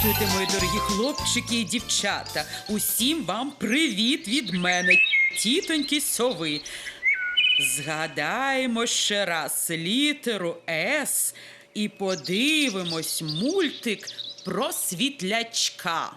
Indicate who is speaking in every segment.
Speaker 1: Хлопчики і дівчата, усім вам привіт від мене, тітоньки сови. Згадаємо ще раз літеру С і подивимось мультик про світлячка.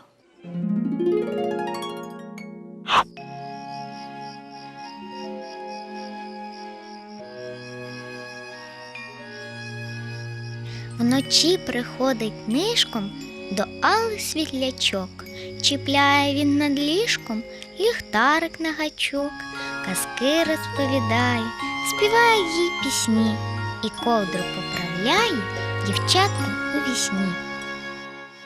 Speaker 2: Вночі приходить нишком до Алли світлячок. Чіпляє він над ліжком ліхтарик на гачок, казки розповідає, співає їй пісні і ковдру поправляє дівчаткам у вісні.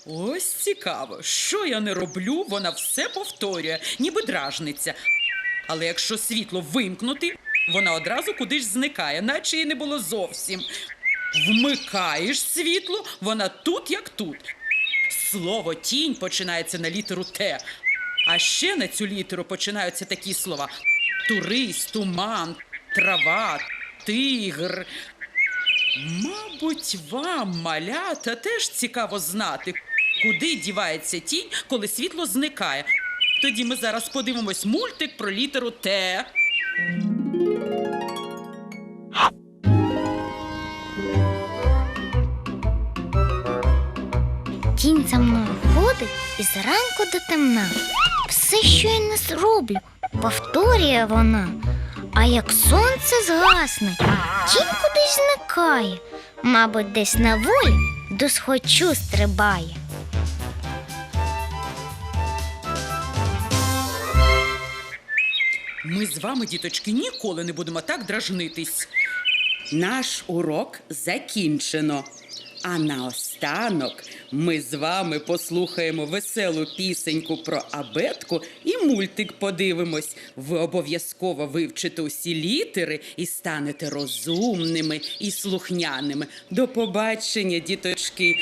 Speaker 1: Ось цікаво, що я не роблю, вона все повторює, ніби дражниця. Але якщо світло вимкнути, вона одразу кудись зникає, наче її не було зовсім. Вмикаєш світло, вона тут як тут. Слово тінь починається на літеру Т. А ще на цю літеру починаються такі слова: турист, туман, трава, тигр. Мабуть, вам, малята, теж цікаво знати, куди дівається тінь, коли світло зникає. Тоді ми зараз подивимось мультик про літеру Т.
Speaker 2: Тінь за мною ходить із ранку до темна. Все, що я не зроблю, повторює вона. А як сонце згасне, тінь кудись зникає, мабуть, десь на волі до схочу стрибає.
Speaker 1: Ми з вами, діточки, ніколи не будемо так дражнитись. Наш урок закінчено. А наостанок ми з вами послухаємо веселу пісеньку про абетку і мультик подивимось. Ви обов'язково вивчите усі літери і станете розумними і слухняними. До побачення, діточки!